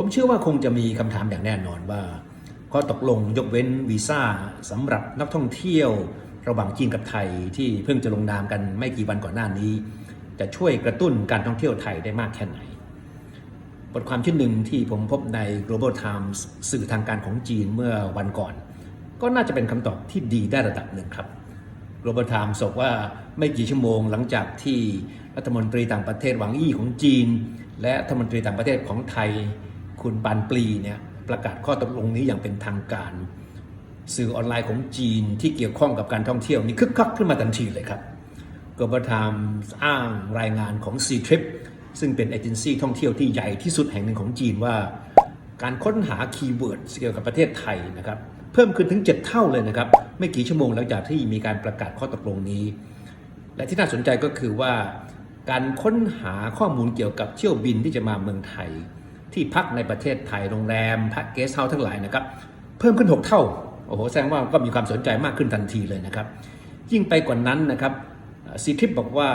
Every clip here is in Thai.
ผมเชื่อว่าคงจะมีคำถามอย่างแน่นอนว่าข้อตกลงยกเว้นวีซ่าสำหรับนักท่องเที่ยว ระหว่างจีนกับไทยที่เพิ่งจะลงนามกันไม่กี่วันก่อนหน้านี้ จะช่วยกระตุ้นการท่องเที่ยวไทยได้มากแค่ไหน บทความชิ้นหนึ่งที่ผมพบใน Global Times สื่อทางการของจีนเมื่อวันก่อน ก็น่าจะเป็นคำตอบที่ดีได้ระดับหนึ่งครับ Global Times บอกว่าไม่กี่ชั่วโมงหลังจากที่รัฐมนตรีต่างประเทศหวังอี้ของจีน และรัฐมนตรีต่างประเทศของไทย คุณปานปลีเนี่ยประกาศข้อตกลงนี้อย่างเป็นทางการ สื่อออนไลน์ของจีนที่เกี่ยวข้องกับการท่องเที่ยวนี่คึกคักขึ้นมาทันทีเลยครับ Global Times อ้างรายงานของ C Trip ซึ่งเป็นเอเจนซี่ท่องเที่ยวที่ใหญ่ที่สุดแห่งหนึ่งของจีนว่า การค้นหาคีย์เวิร์ดเกี่ยวกับประเทศไทยนะครับเพิ่มขึ้นถึง 7 เท่าเลยนะครับ ไม่กี่ชั่วโมงหลังจากที่มีการประกาศข้อตกลงนี้ และที่น่าสนใจก็คือว่า การค้นหาข้อมูลเกี่ยวกับเที่ยวบินที่จะมาเมืองไทย ที่พักในประเทศไทยโรงแรมพักเกสเฮาส์ทั้งหลายนะครับ เพิ่มขึ้น 6 เท่า โอ้โห แสดงว่าก็มีความสนใจมากขึ้นทันทีเลยนะครับ ยิ่งไปกว่านั้นนะครับซีทริปบอกว่า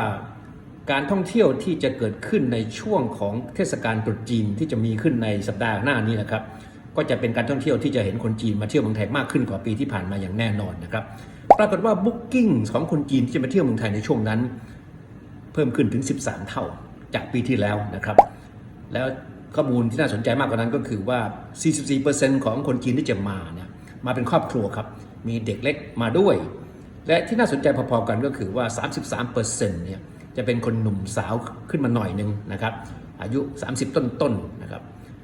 การท่องเที่ยวที่จะเกิดขึ้นในช่วงของเทศกาลตรุษจีนที่จะมีขึ้นในสัปดาห์หน้านี้นะครับ ก็จะเป็นการท่องเที่ยวที่จะเห็นคนจีนมาเที่ยวเมืองไทยมากขึ้นกว่าปีที่ผ่านมาอย่างแน่นอนนะครับ ปรากฏว่าบุ๊กิ้งของคนจีนที่จะมาเที่ยวเมืองไทยในช่วงนั้น เพิ่มขึ้นถึง 13 เท่าจากปีที่แล้วนะครับ แล้ว ข้อมูลที่น่าสนใจมากกว่านั้นก็คือว่า 44%ของคนจีนที่จะมาเนี่ยมาเป็นครอบครัวครับ มีเด็กเล็กมาด้วย และที่น่าสนใจพอๆกันก็คือว่า 33%เนี่ยจะเป็นคนหนุ่มสาวขึ้นมาหน่อยหนึงนะครับ อายุ 30 ต้นๆนนะครับ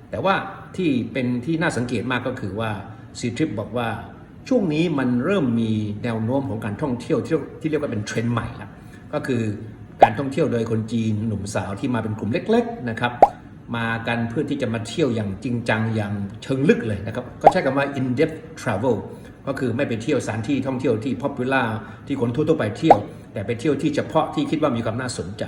แต่ว่าที่เป็นที่น่าสังเกตมากก็คือว่าซีทริปบอกว่าช่วงนี้มันเริ่มมีแนวโน้มของการท่องเที่ยวที่ที่เรียกว่าเป็นเทรนด์ใหม่แล้วก็คือการท่องเที่ยวโดยคนจีนหนุ่มสาวที่มาเป็นกลุ่มเล็ก ๆ นะครับ มากันเพื่อที่จะมาเที่ยวอย่างจริงจังอย่างเชิงลึกเลยนะครับ ก็ใช้คำว่า in depth travel ก็คือไม่ไปเที่ยวสถานที่ท่องเที่ยวที่ popular ที่คนทั่วๆไปเที่ยว แต่ไปเที่ยวที่เฉพาะที่คิดว่ามีความน่าสนใจ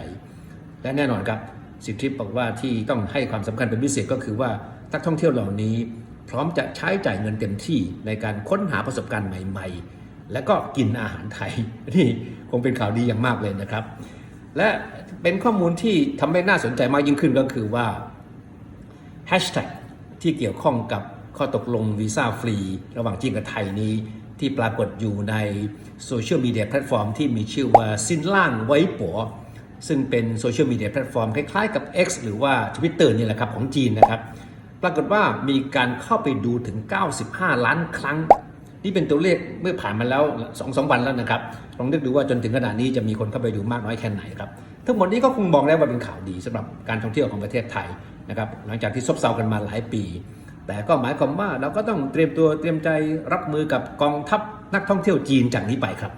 และแน่นอนครับสิทธิบอกว่าที่ต้องให้ความสำคัญเป็นพิเศษก็คือว่านักท่องเที่ยวเหล่านี้ พร้อมจะใช้จ่ายเงินเต็มที่ในการค้นหาประสบการณ์ใหม่ ๆ และก็กินอาหารไทยนี่คงเป็นข่าวดีอย่างมากเลยนะครับ และเป็นข้อมูลที่ทำให้น่าสนใจมากยิ่งขึ้นก็คือว่า ฮชแท็กที่เกี่ยวข้องกับข้อตกลงวีซ่าฟรีระหว่างจีนกับไทยนี้ที่ปรากฏอยู่ในโซเชียลมีเดียแพลตฟอร์มที่มีชื่อว่าซินล่างไว้ปัวซึ่งเป็นโซเชียลมีเดียแพลตฟอร์มคล้ายๆกับ X หรือว่า Twitter นี่แหละครับของจีนนะครับ ปรากฏว่ามีการเข้าไปดูถึง 95 ล้านครั้ง นี่เป็นตัวเลขเมื่อผ่านมาแล้ว2อสวันแล้วนะครับ ลองนึกดูว่าจนถึงขนาดนี้จะมีคนเข้าไปดูมากน้อยแค่ไหนครับ ทั้งหมดนี้ก็คงมองได้ว่าเป็นข่าวดีสำหรับการท่องเที่ยวของประเทศไทย นะครับหลังจากที่ซบเซากันมาหลายปี แต่ก็หมายความว่าเราก็ต้องเตรียมตัวเตรียมใจรับมือกับกองทัพนักท่องเที่ยวจีนจากนี้ไปครับ